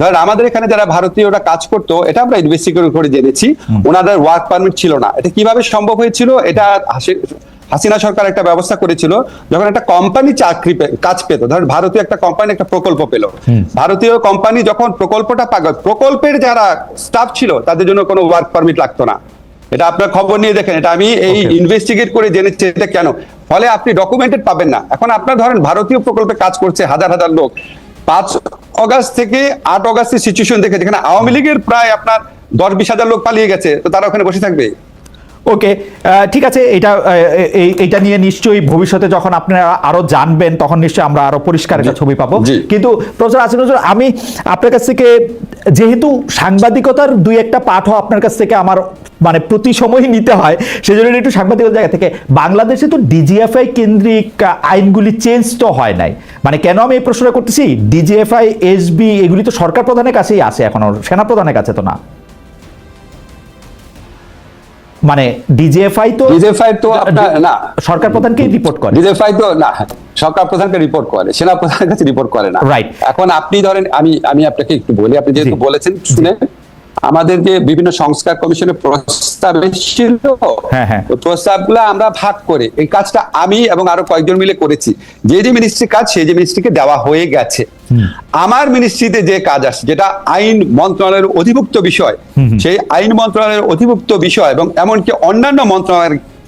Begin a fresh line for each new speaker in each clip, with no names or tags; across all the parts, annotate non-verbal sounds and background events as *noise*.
ধরেন আমাদের এখানে যারা ভারতীয়রা কাজ করতো এটা আমরা ইনভেস্টিগেট করে জেনেছি ওনাদের ওয়ার্ক পারমিট ছিল না। এটা কীভাবে সম্ভব হয়েছিল? এটা হাসিনা সরকার একটা ব্যবস্থা করেছিল যখন একটা কোম্পানি চাকরি কাজ পেত ধরেন ভারতীয় একটা কোম্পানি একটা প্রকল্প পেল। ভারতীয় কোম্পানি যখন প্রকল্পটা পাগল প্রকল্পের যারা স্টাফ ছিল তাদের জন্য কোনো ওয়ার্ক পারমিট লাগতো না। এটা আপনার খবর নিয়ে দেখেন এটা আমি এই ইনভেস্টিগেট করে জেনেছি এটা কেন? ফলে আপনি ডকুমেন্টেড পাবেন না। এখন আপনার ধরেন ভারতীয় প্রকল্পে কাজ করছে হাজার হাজার লোক পাঁচ অগাস্ট থেকে আট অগাস্টের সিচুয়েশন দেখে যেখানে আওয়ামী লীগের প্রায় আপনার দশ বিশ হাজার লোক পালিয়ে গেছে। তো তারা ওখানে বসে থাকবে?
ওকে ঠিক আছে এটা এই এইটা নিয়ে নিশ্চয়ই ভবিষ্যতে যখন আপনারা আরও জানবেন তখন নিশ্চয়ই আমরা আরও পরিষ্কার একটা ছবি পাবো। কিন্তু প্রফেসর আসিফ নজরুল আমি আপনার কাছ থেকে যেহেতু সাংবাদিকতার দুই একটা পাঠও আপনার কাছ থেকে আমার মানে প্রতি সময় নিতে হয় সেজন্য একটু সাংবাদিকতার জায়গা থেকে বাংলাদেশে তো ডিজিএফআই কেন্দ্রিক আইনগুলি চেঞ্জ তো হয় নাই। মানে কেন আমি এই প্রশ্নটা করতেছি? ডিজিএফআই এসবি এগুলি তো সরকার প্রধানের কাছেই আছে এখনও সেনা প্রধানের কাছে তো না। মানে ডিজিএফআই তো
ডিজিএফআই তো আপনার না।
সরকার প্রধানকে রিপোর্ট করে।
ডিজিএফআই তো না সরকার প্রধানকে রিপোর্ট করে। সেনা প্রধানের কাছে রিপোর্ট করে না।
রাইট
এখন আপনি ধরেন আমি আমি আপনাকে একটু বলি আপনি যেহেতু বলেছেন শুনে আমাদের যে বিভিন্ন সংস্কার কমিশনের প্রস্তাব এসেছিল।
হ্যাঁ, হ্যাঁ।
প্রস্তাবগুলো আমরা ভাগ করে এই কাজটা আমি এবং আরও কয়েকজন মিলে করেছি। যে যে মিনিস্ট্রি কাজ সেই যে মিনিস্ট্রিকে দেওয়া হয়ে গেছে। আমার মিনিস্ট্রিতে যে কাজ আসছে যেটা আইন মন্ত্রণালয়ের অধিভুক্ত বিষয় সেই আইন মন্ত্রণালয়ের অধিভুক্ত বিষয় এবং এমনকি অন্যান্য মন্ত্রণালয়ের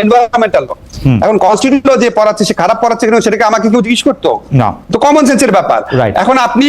এনভায়রনমেন্টাল ল এখন কনস্টিটিউট যে পড়াচ্ছে সে খারাপ পড়াচ্ছে কিন্তু সেটাকে আমাকে কেউ জিজ্ঞেস করতো?
না।
তো কমন সেন্সের ব্যাপার। এখন আপনি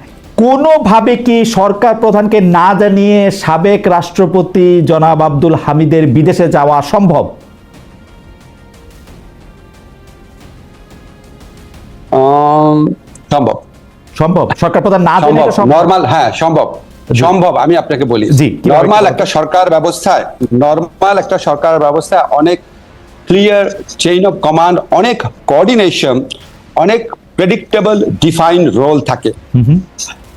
কোনোভাবে কি সরকার প্রধানকে না জানিয়ে সাবেক রাষ্ট্রপতি জনাব আব্দুল হামিদের বিদেশে যাওয়া সম্ভব?
সম্ভব।
সম্ভব? সরকার প্রধান না
নর্মাল হ্যাঁ সম্ভব। সম্ভব আমি আপনাকে বলি।
জি,
নর্মাল একটা সরকার ব্যবস্থায় নর্মাল একটা সরকার ব্যবস্থায় অনেক ক্লিয়ার চেইন অফ কমান্ড অনেক কোঅর্ডিনেশন অনেক প্রেডিক্টেবল ডিফাইন রোল থাকে।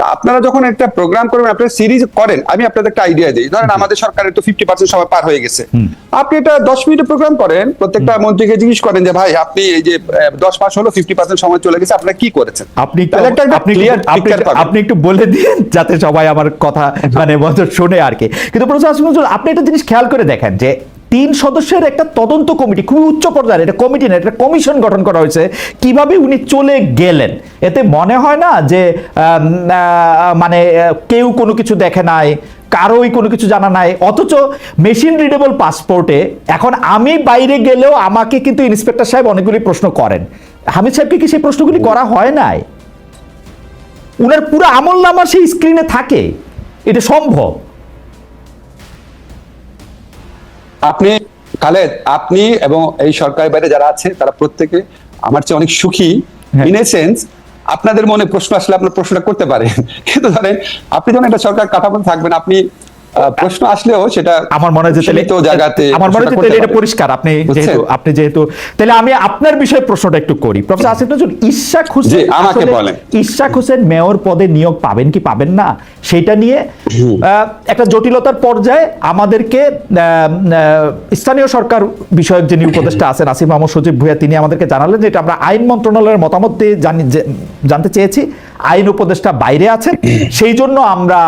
তা আপনারা যখন একটা প্রোগ্রাম করবেন আপনারা সিরিজ করেন আমি আপনাদের একটা আইডিয়া দিই। ধরেন আমাদের সরকারের তো ফিফটি পার্সেন্ট সময় পার হয়ে গেছে। আপনি এটা দশ মিনিটে প্রোগ্রাম করেন প্রত্যেকটা মন্ত্রীকে জিজ্ঞেস করেন যে ভাই আপনি এই যে দশ মাস হলো ফিফটি পার্সেন্ট সময় চলে গেছে আপনারা কি করেছেন?
আপনি আপনি একটু- বলে দিন যাতে সবাই আমার কথা মানে শোনে আর কি। কিন্তু প্রফেসর আপনি একটা জিনিস খেয়াল করে দেখেন যে তিন সদস্যের একটা তদন্ত কমিটি খুবই উচ্চ পর্যায়ের এটা কমিটি না একটা কমিশন গঠন করা হয়েছে কীভাবে উনি চলে গেলেন? এতে মনে হয় না যে মানে কেউ কোনো কিছু দেখে নাই কারোই কোনো কিছু জানা নাই অথচ মেশিন রিডেবল পাসপোর্টে এখন আমি বাইরে গেলেও আমাকে কিন্তু ইন্সপেক্টর সাহেব অনেকগুলি প্রশ্ন করেন। হামিদ সাহেবকে কি সেই প্রশ্নগুলি করা হয় নাই? উনার পুরো আমল নামা সেই স্ক্রিনে থাকে। এটা সম্ভব?
আপনি খালেদ আপনি এবং এই সরকারের বাইরে যারা আছে তারা প্রত্যেকে আমার চেয়ে অনেক সুখী। ইন এ সেন্স আপনাদের মনে প্রশ্ন আসলে আপনার প্রশ্নটা করতে পারেন *laughs* কিন্তু ধরেন আপনি যখন একটা সরকার কাঠামো থাকবেন আপনি প্রশ্ন আসলেও সেটা
আমার মনে হয় তাহলে-
সীমিত জায়গাতে
আমার মনে হয় তাহলে এটা পরিষ্কার। আপনি যেহেতু আপনি যেহেতু তাহলে আমি আপনার বিষয়ে প্রশ্নটা একটু করি। প্রফেসর আসিফ নজরুল ইশাক হোসেন
আমাকে বলেন।
ইশাক হোসেন মেয়র পদে নিয়োগ পাবেন কি পাবেন না? সেটা নিয়ে একটা জটিলতার পর্যায়ে আমাদেরকে স্থানীয় সরকার বিষয়ক যিনি উপদেষ্টা আছেন আসিফ মাহমুদ সজীব ভুইয়া তিনি আমাদেরকে জানালেন যে এটা আমরা আইন মন্ত্রণালয়ের মতামত দিয়ে জানি জানতে চেয়েছি। আইন উপদেষ্টা বাইরে আছেন, সেই জন্য আমরা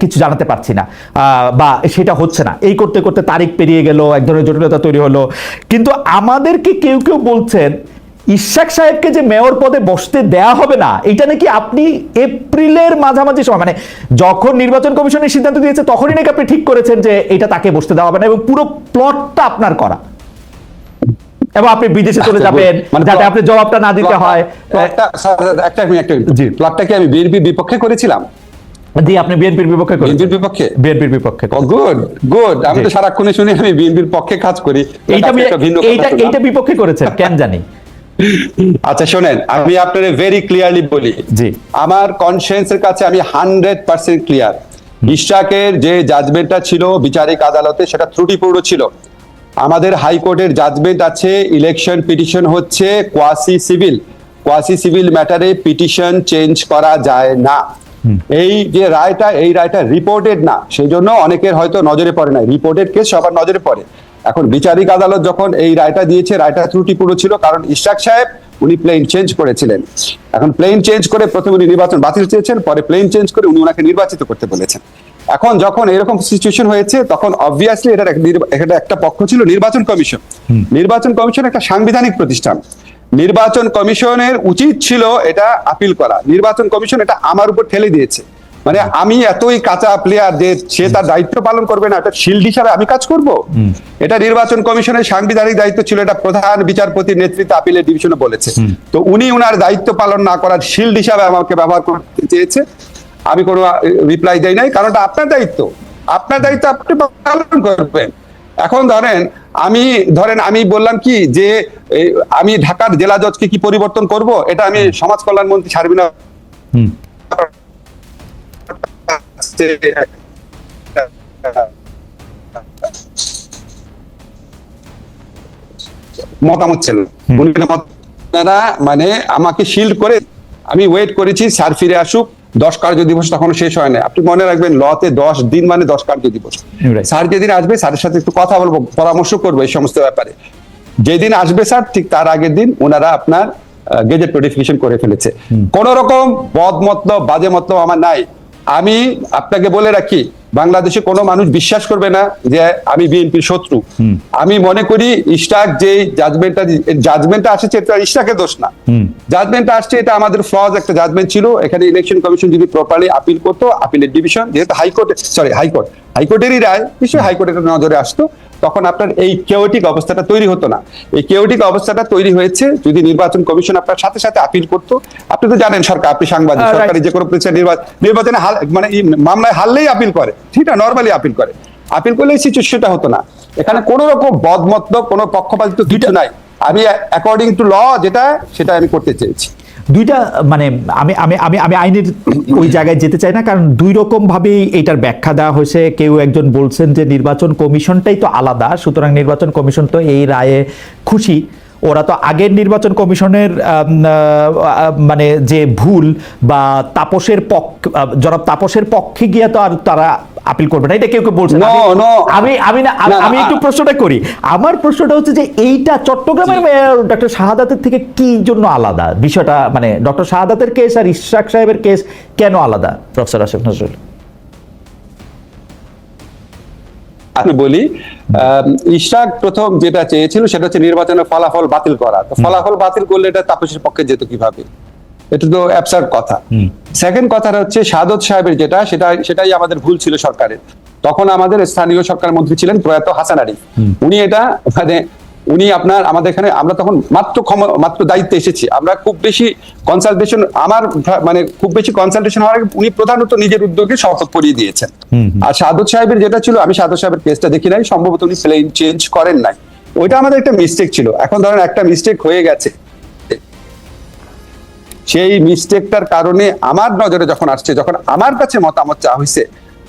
কিছু জানাতে পারছি না। বা সেটা হচ্ছে না। এই করতে করতে তারিখ পেরিয়ে গেল, এক ধরনের জটিলতা তৈরি হলো। কিন্তু আমাদেরকে কেউ কেউ বলছেন, ইশাক সাহেবকে যে মেয়র পদে বসতে দেয়া হবে না, এটা নাকি আপনি এপ্রিলের মাঝামাঝি সময় মানে যখন নির্বাচন কমিশনের সিদ্ধান্ত দিয়েছে, তখনই নাকি আপনি ঠিক করেছেন যে এটা তাকে বসতে দেওয়া হবে না এবং পুরো প্লটটা আপনার করা। এবং আপনি বিদেশে চলে যাবেন।
মানে
যাতে আপনি জবাবটা না দিতে হয়।
একটা একটা
জি।
আমি বিএনপির বিপক্ষে করেছিলাম?
দিয়ে আপনি বিএনপির বিপক্ষে
বিএনপির বিপক্ষে?
বিএনপির বিপক্ষে
গুড গুড আমি তো সারাক্ষণে শুনি আমি বিএনপির পক্ষে কাজ করি।
এইটা এইটা এইটা বিপক্ষে করেছেন কেন জানি।
আচ্ছা শোনেন আমি আপনার ভেরি ক্লিয়ারলি বলি।
জি।
আমার কনসিয়েন্সের কাছে আমি হান্ড্রেড পার্সেন্ট ক্লিয়ার ইশাকের যে জাজমেন্টটা ছিল বিচারিক আদালতে সেটা ত্রুটিপূর্ণ ছিল। আমাদের হাইকোর্টের জাজমেন্ট আছে ইলেকশন পিটিশন হচ্ছে কোয়াসি সিভিল কোয়াসি সিভিল ম্যাটারে পিটিশন চেঞ্জ করা যায় না। এই যে রায়টা এই রায়টা রিপোর্টেড না সেই জন্য অনেকের হয়তো নজরে পড়ে না রিপোর্টেড কেস সবার নজরে পড়ে। এখন বিচারিক আদালত যখন এই রায়টা দিয়েছে রায়টা ত্রুটিপূর্ণ ছিল কারণ ইশাক সাহেব উনি প্লেন চেঞ্জ করেছিলেন। এখন প্লেন চেঞ্জ করে প্রথমে উনি নির্বাচন বাতিল চেয়েছেন পরে প্লেন চেঞ্জ করে উনি ওনাকে নির্বাচিত করতে বলেছেন। এখন যখন এরকম সিচুয়েশন হয়েছে তখন অবভিয়াসলি এটা এটা একটা পক্ষ ছিল নির্বাচন কমিশন। নির্বাচন কমিশন একটা সাংবিধানিক প্রতিষ্ঠান। নির্বাচন কমিশনের উচিত ছিল এটা আপিল করা। নির্বাচন কমিশন এটা আমার উপর ঠেলে দিয়েছে। মানে আমি এতই কাঁচা প্লেয়ার যে সে তার দায়িত্ব পালন করবে না এটা শিল্ড হিসাবে আমি কাজ করব। এটা নির্বাচন কমিশনের সাংবিধানিক দায়িত্ব ছিল এটা প্রধান বিচারপতির নেতৃত্বে আপিলের ডিভিশনে বলেছে। তো উনি উনার দায়িত্ব পালন না করার শিল্ড হিসাবে আমাকে ব্যবহার করতে চেয়েছে। আমি কোনো রিপ্লাই দেই নাই কারণটা আপনার দায়িত্ব। আপনার দায়িত্ব আপনি পালন করবেন। এখন ধরেন আমি ধরেন আমি বললাম কি যে আমি ঢাকার জেলা জজকে কি পরিবর্তন করব? এটা আমি সমাজ কল্যাণ মন্ত্রী
হুম।
মতামত ছিল। মানে আমাকে শিল্ড করে আমি ওয়েট করেছি স্যার ফিরে আসুক দশ কার্য দিবস তখন শেষ হয় না। আপনি মনে রাখবেন লতে দশ দিন মানে দশ কার্য দিবস স্যার যেদিন আসবে স্যারের সাথে একটু কথা বলব পরামর্শ করব এই সমস্ত ব্যাপারে। যেদিন আসবে স্যার ঠিক তার আগের দিন ওনারা আপনার গেজেট নোটিফিকেশন করে ফেলেছে। কোন রকম বদ মতলব বাজে মতলব আমার নাই। আমি আপনাকে বলে রাখি বাংলাদেশে কোনো মানুষ বিশ্বাস করবে না যে আমি বিএনপির শত্রু। আমি মনে করি ইস্টাক যে জাজমেন্টটা জাজমেন্টটা আসছে এটা ইস্টাকের দোষ না। জাজমেন্টটা আসছে এটা আমাদের ফ্লজ একটা জাজমেন্ট ছিল। এখানে ইলেকশন কমিশন যদি প্রপারলি আপিল করতো আপিলের ডিভিশন যেহেতু হাইকোর্টে সরি হাইকোর্ট হাইকোর্টেরই রায় নিশ্চয়ই হাইকোর্টের নজরে আসতো। তখন আপনার এই কেওটিক অবস্থাটা তৈরি হতো না। এই কেওটিক অবস্থাটা তৈরি হয়েছে যদি নির্বাচন কমিশন আপনার সাথে সাথে আপিল করতো। আপনি তো জানেন সরকার আপনি সাংবাদিক সরকারি যে কোনো প্রতিষ্ঠান নির্বাচন নির্বাচনে হাল মানে মামলায় হারলেই আপিল করে। ঠিক না? নর্মালি আপিল করে। আপিল করলে সিচুয়েশনটা হতো না। এখানে কোনো রকম বদমতলব কোনো পক্ষপাতিত্ব কিছু নাই। আমি অ্যাকর্ডিং টু ল যেটা সেটা আমি করতে চেয়েছি।
দুইটা মানে আমি আমি আমি আমি আইনের ওই জায়গায় যেতে চাই না, কারণ দুই রকম ভাবেই এটার ব্যাখ্যা দেওয়া হয়েছে। কেউ একজন বলছেন যে নির্বাচন কমিশনটাই তো আলাদা, সুতরাং নির্বাচন কমিশন তো এই রায়ে খুশি। ওরা তো আগের নির্বাচন কমিশনের মানে যে ভুল বা তাপসের পক্ষ জনাব তাপসের পক্ষে গিয়ে তো আর তারা আপিল করবে না। এটা কেউ কেউ বলছে আমি- আমি না আমি- একটু প্রশ্নটা করি। আমার প্রশ্নটা হচ্ছে যে এইটা চট্টগ্রামের মেয়র ডক্টর শাহাদাতের থেকে কি জন্য আলাদা? বিষয়টা মানে ডক্টর শাহাদাতের কেস আর ইশরাক সাহেবের কেস কেন আলাদা? প্রফেসর আসিফ নজরুল।
আমি বলি ইশাক ইশরাক প্রথম যেটা চেয়েছিল সেটা হচ্ছে নির্বাচনের ফলাফল বাতিল করা। তো ফলাফল বাতিল করলে এটা তাপসের পক্ষে যেত কীভাবে? এটা তো অ্যাবসার্ড কথা। সেকেন্ড কথাটা হচ্ছে সাদত সাহেবের যেটা সেটা সেটাই আমাদের ভুল ছিল সরকারের। তখন আমাদের স্থানীয় সরকার মন্ত্রী ছিলেন প্রয়াত হাসান আরিফ। উনি এটা মানে উনি আপনার আমাদের এখানে আমরা তখন মাত্র মাত্র দায়িত্বে এসেছি। আমরা খুব বেশি কনসালটেশন আমার মানে খুব বেশি কনসালটেশন হওয়ার আগে উনি প্রধানত নিজের উদ্যোগে শপথ করিয়ে দিয়েছেন। আর সাদত সাহেবের যেটা ছিল আমি সাদত সাহেবের কেসটা দেখি নাই সম্ভবত উনি প্লেন চেঞ্জ করেন নাই। ওইটা আমাদের একটা মিস্টেক ছিল। এখন ধরেন একটা মিস্টেক হয়ে গেছে। সেই মিস্টেকটার কারণে আমার নজরে যখন আসছে যখন আমার কাছে মতামত চাওয়া হয়েছে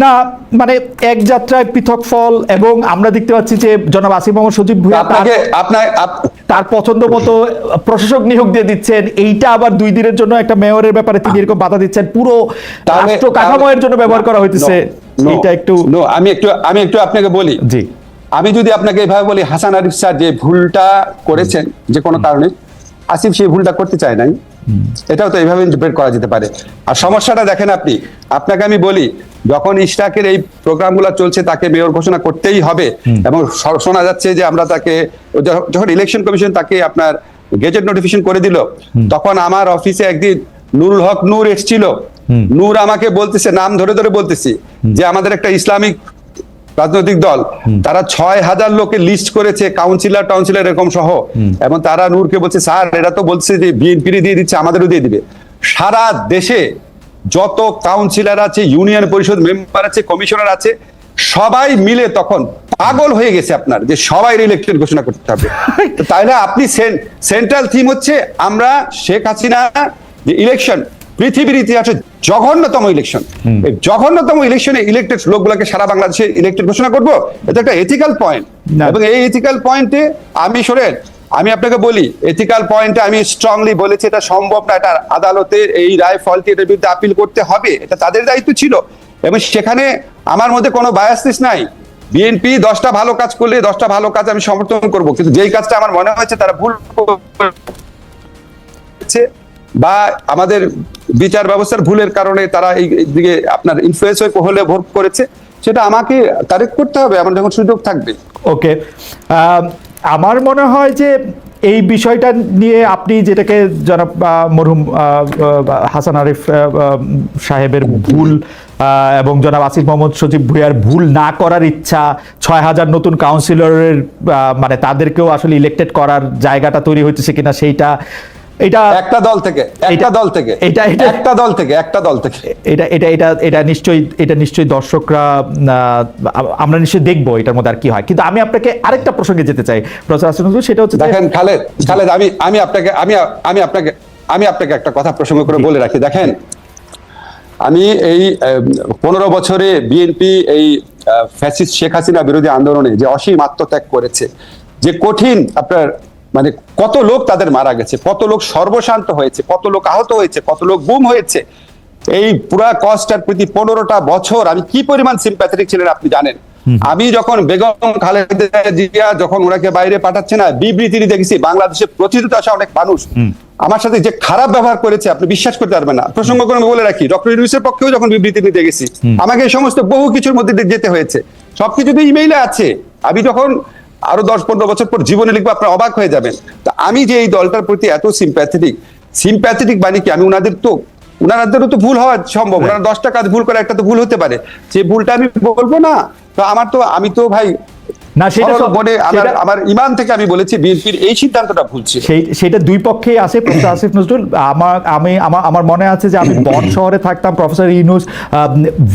না মানে এক যাত্রায় পৃথক ফল এবং আমরা দেখতে পাচ্ছি যে জনাব আসিফ মোহাম্মদ সজীব ভুঁইয়া
আপনাকে আপনার
তার পছন্দ মতো প্রশাসক নিয়োগ দিয়ে দিচ্ছেন। এইটা আবার দুই দিনের জন্য একটা মেয়রের ব্যাপারে তিনি এরকম বাধা দিচ্ছেন। পুরো রাষ্ট্র কাঠামোয়ের জন্য ব্যবহার করা হইতেছে। এইটা একটু
আমি একটু আমি একটু আপনাকে বলি।
জি।
আমি যদি আপনাকে এভাবে বলি হাসান আরিফ স্যার যে ভুলটা করেছেন যে কোনো কারণে আসিফ সেই ভুলটা করতে চায় নাই। এটাও তো এইভাবে ইন্টারপ্রেট করা যেতে পারে। আর সমস্যাটা দেখেন আপনি আপনাকে আমি বলি যখন ইস্টাকের এই প্রোগ্রামগুলো চলছে তাকে মেয়র ঘোষণা করতেই হবে। এবং শোনা যাচ্ছে যে আমরা তাকে যখন ইলেকশন কমিশন তাকে আপনার গেজেট নোটিফিকেশন করে দিল তখন আমার অফিসে একদিন নুরুল হক নূর এসেছিল। নূর আমাকে বলতেছে নাম ধরে ধরে বলতেছি যে আমাদের একটা ইসলামিক রাজনৈতিক দল তারা ছয় হাজার লোকে লিস্ট করেছে কাউন্সিলর টাউন্সিলর এরকম সহ। এবং তারা নূরকে বলছে স্যার এরা তো বলছে যে বিএনপি দিয়ে দিচ্ছে আমাদেরও দিয়ে দিবে। সারা দেশে যত কাউন্সিলর আছে ইউনিয়ন পরিষদ মেম্বার আছে কমিশনার আছে সবাই মিলে তখন পাগল হয়ে গেছে আপনার যে সবাই ইলেকশন ঘোষণা করতে হবে। *laughs* তাই না আপনি সেন্ট্রাল থিম হচ্ছে আমরা শেখ হাসিনা যে ইলেকশন পৃথিবীর ইতিহাসে জঘন্যতম ইলেকশন এই জঘন্যতম ইলেকশনে ইলেক্টেড লোকগুলোকে সারা বাংলাদেশে ইলেক্টেড ঘোষণা করব এটা একটা এথিক্যাল পয়েন্ট এবং এই এথিক্যাল পয়েন্টে আমি শোনেন আমি আপনাকে বলি এথিক্যাল পয়েন্টে আমি স্ট্রংলি বলেছি এটা সম্ভব না এটা আদালতে এই রায় ফলটি এটার বিরুদ্ধে আপিল করতে হবে এটা তাদের দায়িত্ব ছিল। এবং সেখানে আমার মধ্যে কোনো বায়াসিস নাই। বিএনপি দশটা ভালো কাজ করলে দশটা ভালো কাজ আমি সমর্থন করব কিন্তু যেই কাজটা আমার মনে হয়েছে তারা ভুল বা আমাদের বিচার ব্যবস্থার ভুলের কারণে তারা এই দিকে আপনার ইনফ্লুয়েন্স হয়ে হলে ভোট করেছে, সেটা আমাকে কারেক্ট করতে হবে, আমার যখন সুযোগ থাকবে।
ওকে। আমার মনে হয় যে এই বিষয়টা নিয়ে আপনি যেটাকে জনাব মরহুম হাসান আরিফ সাহেবের ভুল এবং জনাব আসিফ মোহাম্মদ সজীব ভুইয়ার ভুল না করার ইচ্ছা, ছয় হাজার নতুন কাউন্সিলরের মানে তাদেরকেও আসলে ইলেক্টেড করার জায়গাটা তৈরি হইতেছে কিনা সেইটা এটা
একটা দল থেকে একটা দল থেকে
এটা- এটা-
একটা দল থেকে একটা দল থেকে।
এটা এটা এটা এটা নিশ্চয়ই এটা নিশ্চয়ই দর্শকরা আমরা নিশ্চয়ই দেখব এটার মধ্যে আর কি হয়। কিন্তু আমি আপনাকে আরেকটা প্রসঙ্গে যেতে চাই প্রফেসর নজরুল, সেটা হচ্ছে
দেখেন খালেদ খালেদ আমি আমি আপনাকে আমি আমি আপনাকে আমি আপনাকে একটা কথা প্রসঙ্গ করে বলে রাখি। দেখেন আমি এই পনেরো বছরে বিএনপি এই ফ্যাসিস্ট শেখ হাসিনা বিরোধী আন্দোলনে যে অসীম আত্মত্যাগ করেছে যে কঠিন আপনার মানে কত লোক তাদের মারা গেছে কত লোক সর্বশান্ত হয়েছে কত লোক আহত হয়েছে কত লোক গুম হয়েছে। এই পুরা কস্টার প্রতি পনেরোটা বছর আমি কি পরিমাণ সিম্প্যাথেটিক ছিলেন আপনি জানেন? আমি যখন বেগম খালেদা জিয়া যখন ওনাকে বাইরে পাঠাচ্ছে না বিবৃতি গেছি বাংলাদেশে প্রতিনিধিত আসা অনেক মানুষ। আমার সাথে যে খারাপ ব্যবহার করেছে আপনি বিশ্বাস করতে পারবেন না। প্রসঙ্গ করে বলে রাখি ডক্টর ইউনুসের পক্ষেও যখন বিবৃতি নিতে গেছি আমাকে এই সমস্ত বহু কিছুর মধ্যে দিয়ে যেতে হয়েছে। সবকিছু তো ইমেইলে আছে। আমি যখন আরও দশ পনেরো বছর পর জীবনে লিখব আপনার অবাক হয়ে যাবেন। তা আমি যে এই দলটার প্রতি এত সিম্প্যাথেটিক সিম্প্যাথেটিক মানে কি? আমি ওনাদের তো ওনাদেরও তো ভুল হওয়া সম্ভব। ওনারা দশটা কাজ ভুল করে একটা তো ভুল হতে পারে। যে ভুলটা আমি বলব না তো আমার তো আমি তো ভাই
না সেটা
মনে আমার আমার ইমান থেকে আমি বলেছি বিএনপির এই সিদ্ধান্তটা
সেটা দুই পক্ষেই আছে প্রফেসর আসিফ নজরুল। আমার আমি আমার আমার মনে আছে যে আমি বন শহরে থাকতাম প্রফেসর ইউনুস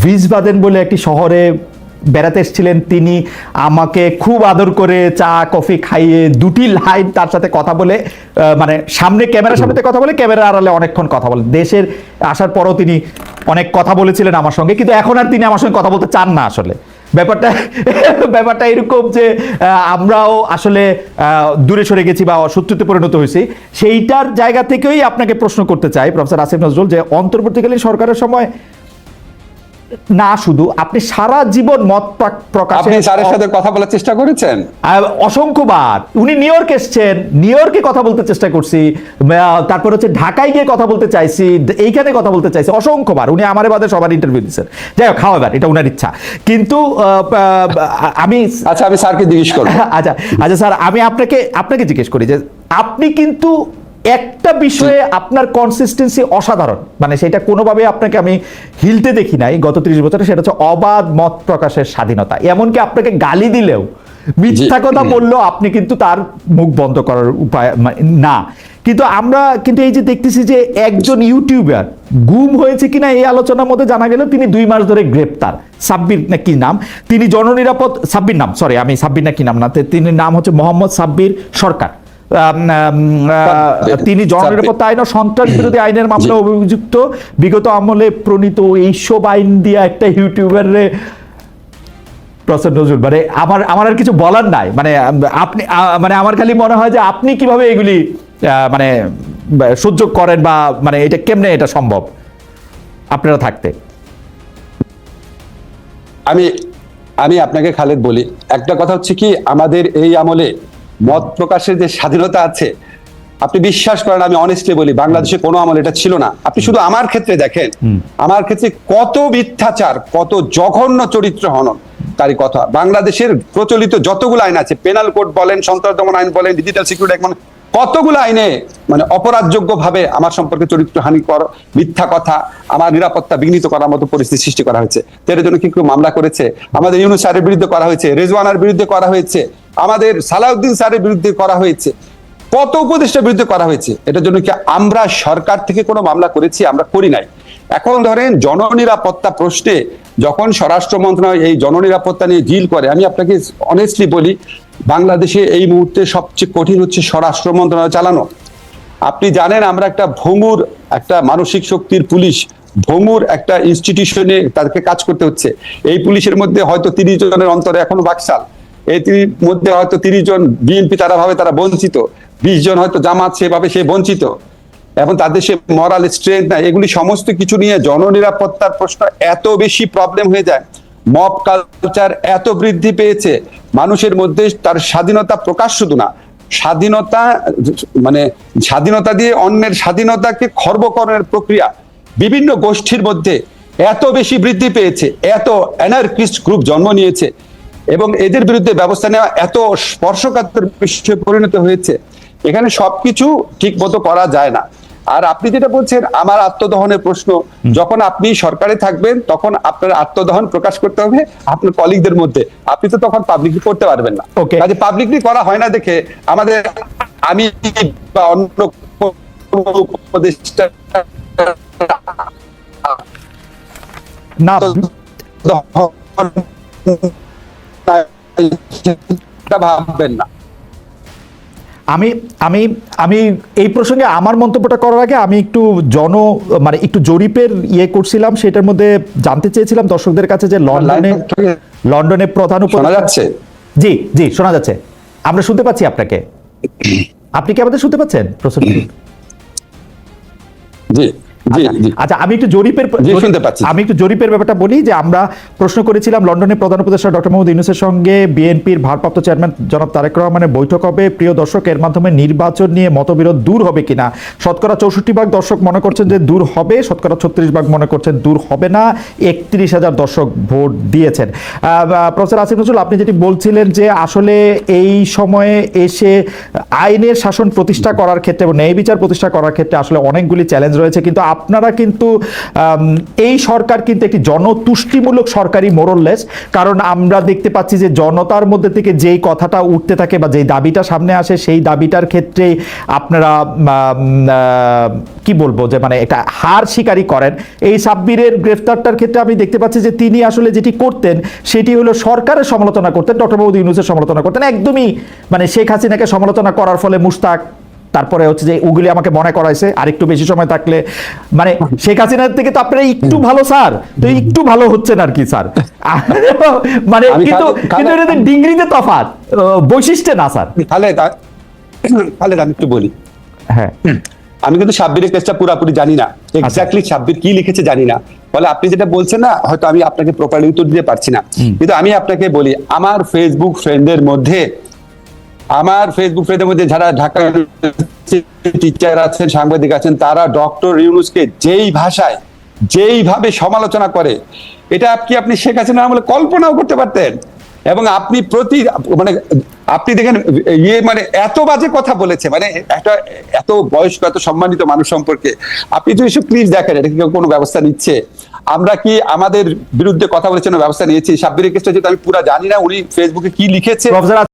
ভিজবাদেন বলে একটি শহরে বেড়াতে এসেছিলেন তিনি। আমাকে খুব আদর করে চা, কফি খাইয়ে দুটি লাইন তার সাথে কথা বলে মানে সামনে ক্যামেরার সামনে কথা বলে ক্যামেরা আড়ালে অনেকক্ষণ কথা বলে। দেশের আসার পরও তিনি অনেক কথা বলেছিলেন আমার সঙ্গে, কিন্তু এখন আর তিনি আমার সঙ্গে কথা বলতে চান না আসলে। ব্যাপারটা ব্যাপারটা এরকম যে আমরাও আসলে দূরে সরে গেছি বা শত্রুতে পরিণত হয়েছি, সেইটার জায়গা থেকেই আপনাকে প্রশ্ন করতে চাই, প্রফেসর আসিফ নজরুল, যে অন্তর্বর্তীকালীন সরকারের সময় না শুধু আপনি সারা জীবন মত প্রাক- প্রকাশে
আপনি স্যারের সাথে কথা বলার চেষ্টা করেছেন?
অসংখ্যবার। উনি নিউ ইয়র্ক এসছেন নিউ ইয়র্কে কথা বলতে চেষ্টা করছি তারপর হচ্ছে ঢাকায় গিয়ে কথা বলতে চাইছি এইখানে কথা বলতে চাইছি অসংখ্যবার। উনি আমার বাদে সবার ইন্টারভিউ দিচ্ছেন যাই হোক খাওয়াবার এটা উনার ইচ্ছা। কিন্তু আমি
আচ্ছা আমি স্যারকে জিজ্ঞেস করব। *laughs*
আচ্ছা আচ্ছা স্যার আমি আপনাকে আপনাকে জিজ্ঞেস করি যে আপনি কিন্তু একটা বিষয়ে আপনার কনসিস্টেন্সি অসাধারণ। মানে সেটা কোনোভাবে আপনাকে আমি হিলতে দেখি নাই গত ত্রিশ বছরে সেটা হচ্ছে অবাধ মত প্রকাশের স্বাধীনতা। এমনকি আপনাকে গালি দিলেও মিথ্যা কথা বললেও আপনি কিন্তু তার মুখ বন্ধ করার উপায় না। কিন্তু আমরা কিন্তু এই যে দেখতেছি যে একজন ইউটিউবার গুম হয়েছে কিনা এই আলোচনার মধ্যে জানা গেল তিনি দুই মাস ধরে গ্রেপ্তার। সাব্বির না কি নাম? তিনি জননিরাপদ সাব্বির নাম সরি আমি সাব্বির না কি নাম না তিনি নাম হচ্ছে মোহাম্মদ সাব্বির সরকার। তিনি জননিরাপত্তা আইন ও সন্ত্রাস বিরোধী আইনের মামলায় অভিযুক্ত বিগত আমলে প্রণীত এইসব আইন দিয়া একটা ইউটিউবারে প্রসেন নজরুল মানে আমার আমার আর কিছু বলার নাই। মানে আপনি মানে আমার খালি মনে হয় যে আপনি কীভাবে এগুলি মানে সহ্য করেন বা মানে এটা কেমনে এটা সম্ভব আপনারা থাকতে?
আমি আমি আপনাকে খালেদ বলি। একটা কথা হচ্ছে কি আমাদের এই আমলে মত প্রকাশের যে স্বাধীনতা আছে আপনি বিশ্বাস করেন আমি অনেস্টলি বলি বাংলাদেশে কোনো আমল এটা ছিল না। আপনি শুধু আমার ক্ষেত্রে দেখেন আমার ক্ষেত্রে কত মিথ্যাচার কত জঘন্য চরিত্র হনন তারই কথা। বাংলাদেশের প্রচলিত যতগুলো আইন আছে পেনাল কোড বলেন সন্ত্রাস দমন আইন বলেন ডিজিটাল সিকিউরিটি বলেন, কতগুলো আইনে মানে অপরাধযোগ্য ভাবে আমার সম্পর্কে চরিত্র হানি কর মিথ্যা কথা আমার নিরাপত্তা বিঘ্নিত করার মতো পরিস্থিতি সৃষ্টি করা হয়েছে। এর জন্য কি কেউ মামলা করেছে? আমাদের ইউনুস বিরুদ্ধে করা হয়েছে রেজওয়ানার বিরুদ্ধে করা হয়েছে। আমাদের সালাউদ্দিন স্যারের বিরুদ্ধে করা হয়েছে। কত উপদেষ্টার বিরুদ্ধে করা হয়েছে? এটার জন্য কি আমরা সরকার থেকে কোনো মামলা করেছি? আমরা করি নাই। এখন ধরেন জননিরাপত্তা প্রশ্নে যখন স্বরাষ্ট্র মন্ত্রণালয় এই জননিরাপত্তা নিয়ে ডিল করে, আমি আপনাকে অনেস্টলি বলি, বাংলাদেশে এই মুহূর্তে সবচেয়ে কঠিন হচ্ছে স্বরাষ্ট্র মন্ত্রণালয় চালানো। আপনি জানেন আমরা একটা ভঙ্গুর, একটা মানসিক শক্তির পুলিশ, ভঙ্গুর একটা ইনস্টিটিউশনে তাদেরকে কাজ করতে হচ্ছে। এই পুলিশের মধ্যে হয়তো তিরিশ জনের অন্তরে এখনও বাকশাল। তিরিশ মধ্যে হয়তো তিরিশ জন বিএনপি তারা ভাবে তারা বঞ্চিত। বিশ জন হয়তো জামাত সেভাবে সে বঞ্চিত। এবং তাদের সে মরাল স্ট্রেংথ নাই, এগুলি সমস্ত কিছু নিয়ে জননিরাপত্তার প্রশ্ন এত বেশি প্রবলেম হয়ে যায়। মব কালচার এত বৃদ্ধি পেয়েছে, মানুষের মধ্যে তার স্বাধীনতা প্রকাশ শুধু না, স্বাধীনতা মানে স্বাধীনতা দিয়ে অন্যের স্বাধীনতাকে খর্বকরণের প্রক্রিয়া, বিভিন্ন গোষ্ঠীর মধ্যে এত বেশি বৃদ্ধি পেয়েছে, এত অ্যানার্কিস্ট গ্রুপ জন্ম নিয়েছে। এবং এদের বিরুদ্ধে ব্যবস্থা নেওয়া এত স্পর্শকাতর বিষয়ে পরিণত হয়েছে এখানে সবকিছু ঠিক মতো করা যায় না। আর আপনি যেটা বলছেন আমার আত্মদহনের প্রশ্ন যখন আপনি সরকারে থাকবেন তখন আপনার আত্মদহন প্রকাশ করতে হবে আপনার কলিগদের মধ্যে। আপনি তো তখন পাবলিকলি করতে পারবেন না. কাজে পাবলিকলি করা হয় না দেখে আমাদের আমি বা অন্য উপদেষ্টা
না
ভাববেন না।
আমি আমি আমি এই প্রসঙ্গে আমার মন্তব্যটা করার আগে আমি একটু জন মানে একটু জরিপের ইয়ে করছিলাম সেটার মধ্যে জানতে চেয়েছিলাম দর্শকদের কাছে যে লন্ডনে লন্ডনে প্রধান
শোনা যাচ্ছে?
জি জি শোনা যাচ্ছে। আমরা শুনতে পাচ্ছি আপনাকে। আপনি কি আমাদের শুনতে পাচ্ছেন? প্রশ্ন
জি জি জি।
আচ্ছা আমি একটু জরিপের
শুনতে পাচ্ছি।
আমি একটু জরিপের ব্যাপারটা বলি যে আমরা প্রশ্ন করেছিলাম লন্ডনের প্রধান উপদেষ্টা ডক্টর মোহাম্মদ ইউনুসের সঙ্গে বিএনপির ভারপ্রাপ্ত চেয়ারম্যান জনাব তারেক রহমানের বৈঠক হবে। প্রিয় দর্শক এর মাধ্যমে নির্বাচন নিয়ে মতবিরোধ দূর হবে কিনা? শতকরা চৌষট্টি ভাগ দর্শক মনে করছেন যে দূর হবে শতকরা ছত্রিশ ভাগ মনে করছেন দূর হবে না একত্রিশ হাজার দর্শক ভোট দিয়েছেন। প্রফেসর আসিফ নজরুল আপনি যেটি বলছিলেন যে আসলে এই সময়ে এসে আইনের শাসন প্রতিষ্ঠা করার ক্ষেত্রে এবং ন্যায় বিচার প্রতিষ্ঠা করার ক্ষেত্রে আসলে অনেকগুলি চ্যালেঞ্জ রয়েছে কিন্তু আপনারা কিন্তু এই সরকার কিন্তু একটি জনতুষ্টিমূলক সরকারি মোরললেস কারণ আমরা দেখতে পাচ্ছি যে জনতার মধ্যে থেকে যেই কথাটা উঠতে থাকে বা যেই দাবিটা সামনে আসে, সেই দাবিটার ক্ষেত্রে আপনারা কি বলব যে মানে একটা হার স্বীকারই করেন। এই সাব্বিরের গ্রেফতারটার ক্ষেত্রে আমি দেখতে পাচ্ছি যে তিনি আসলে যেটি করতেন, সেটি হলো সরকারের সমালোচনা করতেন, ডক্টর মোহাম্মদ ইউনুসের সমালোচনা করতেন। একদমই মানে শেখ হাসিনাকে সমালোচনা করার ফলে মুস্তাক তারপরে হচ্ছে যে ওগুলি আমাকে মনে করাইছে আর একটু বেশি সময় থাকলে। মানে শেখ হাসিনার থেকে তো আপনারা একটু ভালো স্যার। তো একটু ভালো হচ্ছেন আর কি স্যার। *laughs* মানে
আমি
কিন্তু কিন্তু এটাতে ডিগ্রিতে তফাৎ বৈশিষ্ট্যে না স্যার।
খালেদ আ- খালেদ আমি একটু বলি।
হ্যাঁ।
আমি কিন্তু সাব্বিরের কেসটা পুরাপুরি জানি না। এক্স্যাক্টলি সাব্বির কি লিখেছে জানি না। ফলে আপনি যেটা বলছেন না হয়তো আমি আপনাকে প্রপারলি উত্তর দিতে পারছি না। কিন্তু আমি আপনাকে বলি আমার ফেসবুক ফ্রেন্ডের মধ্যে আমার ফেসবুক ফ্রেন্ডের মধ্যে যারা ঢাকা টিচার আছেন, সাংবাদিক আছেন, তারা ডক্টর ইউনুসকে যেই ভাষায়, যেইভাবে সমালোচনা করে, এটা কি আপনি শেখ হাসিনা আমলে কল্পনাও করতে পারতেন? এবং আপনি প্রতি মানে আপনি দেখেন ইয়ে মানে এত বাজে কথা বলেছে মানে একটা এত বয়স্ক, এত সম্মানিত মানুষ সম্পর্কে। আপনি যদি এসব প্লিজ দেখেন, এটা কি কোনো ব্যবস্থা নিচ্ছে? আমরা কি আমাদের বিরুদ্ধে কথা বলেছেন ব্যবস্থা নিয়েছি? সাব্বিরের কেসটা যেহেতু আমি পুরো জানি না, উনি ফেসবুকে কি লিখেছে?